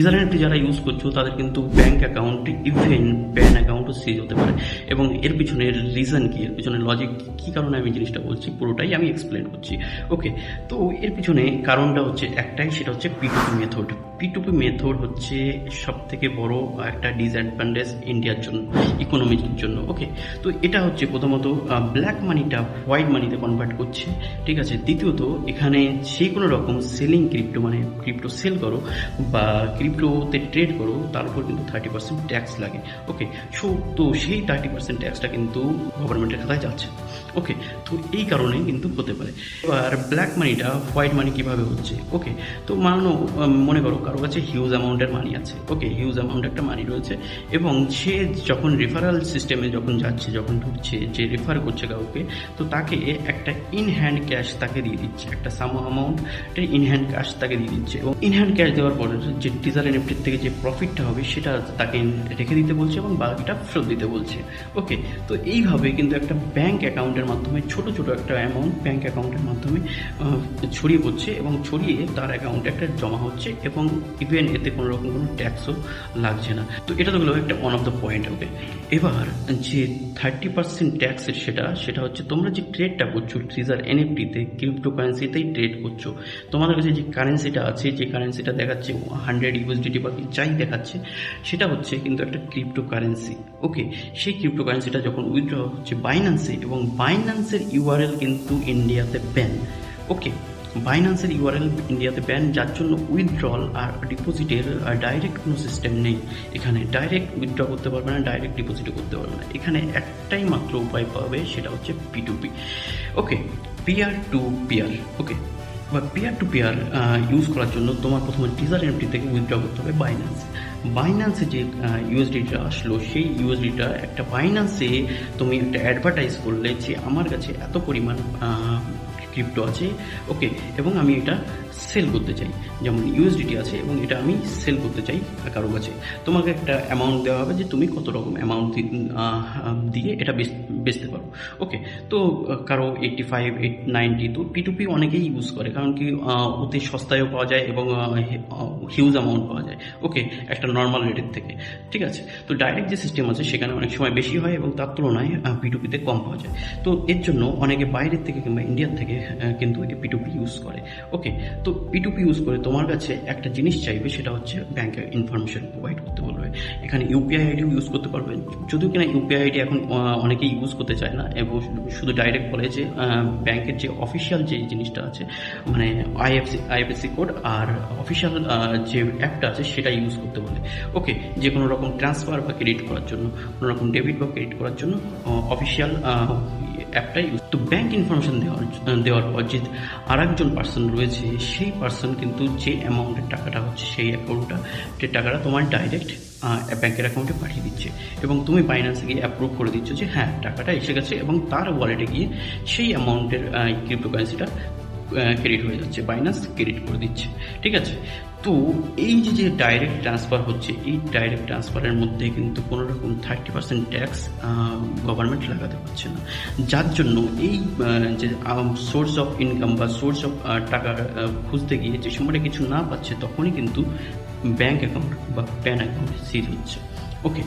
Internet যারা use করছ, তাদের কিন্তু ব্যাংক অ্যাকাউন্ট ইভেন প্যান অ্যাকাউন্টও সিজ হতে পারে। এবং এর পিছনে রিজন কি? এর পিছনে লজিক কি? কারণে আমি জিনিসটা বলছি? পুরোটাই আমি এক্সপ্লেন করছি। ওকে তো এর পিছনে কারণটা হচ্ছে একটাই, সেটা হচ্ছে পিটুপি মেথড পিটুপি মেথড হচ্ছে সব থেকে বড় একটা ডিসঅ্যাডভান্টেজ ইন্ডিয়ার জন্য ইকোনমির জন্য। ওকে তো এটা হচ্ছে প্রথমত ব্ল্যাক মানিটা হোয়াইট মানিতে কনভার্ট করছে। ঠিক আছে? দ্বিতীয়ত, এখানে যে কোনো রকম সেলিং ক্রিপ্টো মানে ক্রিপ্টো সেল করো বা ক্রিপ্টোতে ট্রেড করো, তার উপর কিন্তু থার্টি পার্সেন্ট ট্যাক্স লাগে। ওকে সো তো সেই থার্টি পার্সেন্ট ট্যাক্সটা কিন্তু গভর্নমেন্টের খাতায় যাচ্ছে। ওকে তো এই কারণে কিন্তু হতে পারে। এবার ব্ল্যাক মানিটা হোয়াইট মানি কীভাবে হচ্ছে? ওকে তো মানো মনে করো কারও কাছে হিউজ অ্যামাউন্টের মানি আছে। ওকে হিউজ অ্যামাউন্ট একটা মানি রয়েছে এবং সে যখন রেফারাল সিস্টেমে যখন যাচ্ছে, যখন ঢুকছে, যে রেফার করছে কাউকে, তো তাকে একটা ইন হ্যান্ড ক্যাশ তাকে দিয়ে দিচ্ছে। একটা sum amount in hand cash তাকে দিয়ে দিচ্ছে এবং ইন হ্যান্ড ক্যাশ দেওয়ার পরে যে টিজার এনএফটির থেকে যে প্রফিটটা হবে, সেটা তাকে রেখে দিতে বলছে এবং বাকিটা ফেরত দিতে বলছে। ওকে তো এইভাবে কিন্তু একটা ব্যাংক অ্যাকাউন্টের মাধ্যমে, ছোট ছোট একটা অ্যামাউন্ট ব্যাঙ্ক অ্যাকাউন্টের মাধ্যমে ছড়িয়ে পড়ছে এবং ছড়িয়ে তার অ্যাকাউন্টে একটা জমা হচ্ছে এবং ইভেন এতে কোনো রকম কোনো ট্যাক্সও লাগছে না। তো এটা তো হলো একটা ওয়ান অফ দ্য পয়েন্ট হবে এবার যে থার্টি পার্সেন্ট ট্যাক্সের সেটা সেটা হচ্ছে তোমরা যে ট্রেডটা করছ ট্রিজার এনএফটিতে ক্রিপ্টো কারেন্সিতেই ট্রেড করছ, তোমাদের কাছে যে কারেন্সিটা আছে, যে কারেন্সিটা দেখাচ্ছে হান্ড্রেড ইউএসডিটি বা যাই দেখাচ্ছে, সেটা হচ্ছে কিন্তু একটা ক্রিপ্টো কারেন্সি ওকে সেই ক্রিপ্টো কারেন্সিটা যখন উইথড্র হচ্ছে বাইন্যান্সে এবং বাইন্যান্সের ইউআরএল কিন্তু ইন্ডিয়াতে ব্যান ওকে বাইন্যান্সের ইউআরএল ইন্ডিয়াতে ব্যান যার জন্য উইথড্রল আর ডিপোজিটের ডাইরেক্ট কোনো সিস্টেম নেই। এখানে ডাইরেক্ট উইথড্র করতে পারবে না ডাইরেক্ট ডিপোজিটও করতে পারবে না। এখানে একটাই মাত্র উপায় পাবে, সেটা হচ্ছে P two P okay peer to peer okay বা পিয়ার টু পিয়ার ইউজ করার জন্য তোমার প্রথমে টিজার এমটি থেকে উইথড্র করতে হবে বাইন্যান্স বাইন্যান্সে যে ইউএসডিটা আসলো, সেই ইউএসডিটা একটা বাইন্যান্সে তুমি একটা অ্যাডভার্টাইজ করলে যে আমার কাছে এত পরিমাণ ক্রিপ্টো আছে ওকে এবং আমি এটা সেল করতে চাই। যেমন ইউএসডিটি আছে, এবং এটা আমি সেল করতে চাই কারও কাছে। তোমাকে একটা অ্যামাউন্ট দেওয়া হবে যে তুমি কত রকম অ্যামাউন্ট দিয়ে এটা বেচ- বেচতে পারো ওকে তো, কারও এইটটি ফাইভ এইট নাইনটি তো পি টু পি অনেকেই ইউজ করে, কারণ কি অতি সস্তায়ও পাওয়া যায় এবং হিউজ অ্যামাউন্ট পাওয়া যায় ওকে একটা নর্মাল রেটের থেকে, ঠিক আছে? তো ডাইরেক্ট যে সিস্টেম আছে, সেখানে অনেক সময় বেশি হয় এবং তার তুলনায় পি টু পিতে কম পাওয়া যায়। তো এর জন্য অনেকে বাইরের থেকে কিংবা ইন্ডিয়ার থেকে কিন্তু পি পিটুপি ইউজ করে। ওকে তো পিটুপি ইউজ করে তোমার কাছে একটা জিনিস চাইবে সেটা হচ্ছে ব্যাংকের ইনফরমেশন প্রোভাইড করতে বলবে। এখানে ইউপিআই আইডিও ইউজ করতে পারবে। যদিও কিনা ইউপিআই আইডি এখন আহ, অনেকেই ইউজ করতে চায় না এবং শুধু ডাইরেক্ট বলে যে ব্যাংকের যে অফিসিয়াল যে জিনিসটা আছে মানে আইএফসি আইএফএসসি কোড আর অফিসিয়াল যে অ্যাপটা আছে সেটা ইউজ করতে বলে ওকে যে কোনো রকম ট্রান্সফার বা ক্রেডিট করার জন্য কোনো রকম ডেবিট বা ক্রেডিট করার জন্য অফিসিয়াল অ্যাপটা ইউজ তো ব্যাংক ইনফরমেশন দেওয়ার দেওয়ার পর যে আর একজন পার্সন রয়েছে, সেই পার্সন কিন্তু যে অ্যামাউন্টের টাকাটা হচ্ছে সেই অ্যাকাউন্টটা যে টাকাটা তোমার ডাইরেক্ট ব্যাংকের অ্যাকাউন্টে পাঠিয়ে দিচ্ছে। এবং তুমি বাইন্যান্সে গিয়ে অ্যাপ্রুভ করে দিচ্ছ যে হ্যাঁ টাকাটা এসে গেছে এবং তার ওয়ালেটে গিয়ে সেই অ্যামাউন্টের ক্রিপ্টোকারেন্সিটা ক্রেডিট হয়ে যাচ্ছে। বাইন্যান্স ক্রেডিট করে দিচ্ছে। ঠিক আছে? তো এই যে যে ডাইরেক্ট ট্রান্সফার হচ্ছে, এই ডাইরেক্ট ট্রান্সফারের মধ্যে কিন্তু কোনো রকম থার্টি পার্সেন্ট ট্যাক্স গভর্নমেন্ট লাগাতে পারছে না। যার জন্য এই যে সোর্স অফ ইনকাম বা সোর্স অফ টাকা খুঁজতে গিয়ে যে সময়টা কিছু না পাচ্ছে, তখনই কিন্তু ব্যাঙ্ক অ্যাকাউন্ট বা প্যান অ্যাকাউন্ট সিজ হচ্ছে। ওকে